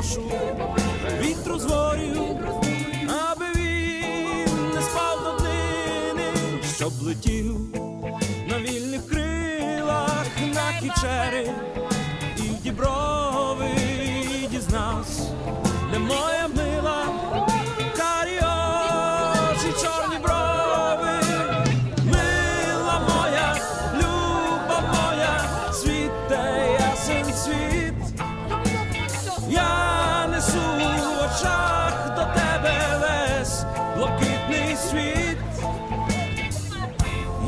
прошу вітру з аби він не спав до днини, щоб летів на вільних крилах на кічери. І в діброви дізнався, де моя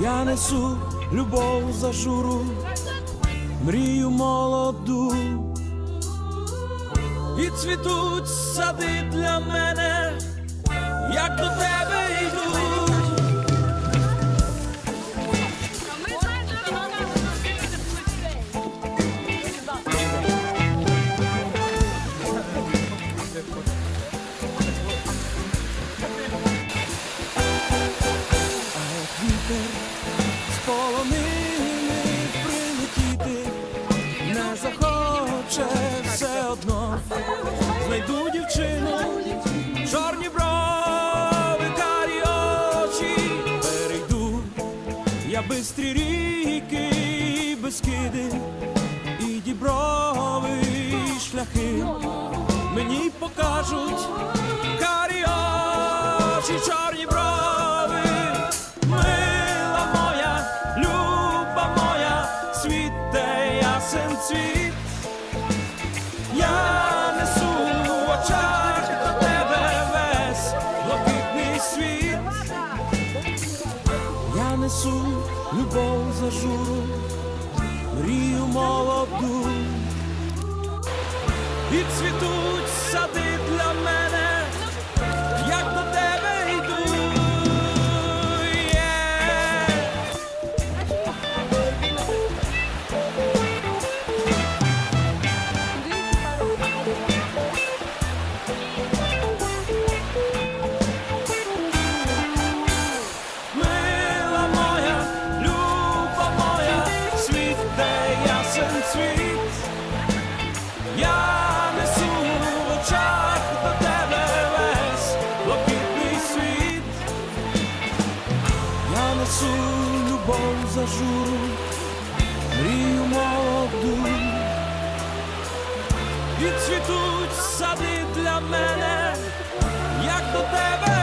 Я несу любов за журу, мрію молоду. І цвітуть сади для мене, бистрі ріки, безкиди, і діброви, шляхи. Мені покажуть любов за журу, мрію молоду. І цвітуть сади я любов за журу, мрію молоду і цвітуть сади для мене, як до тебе.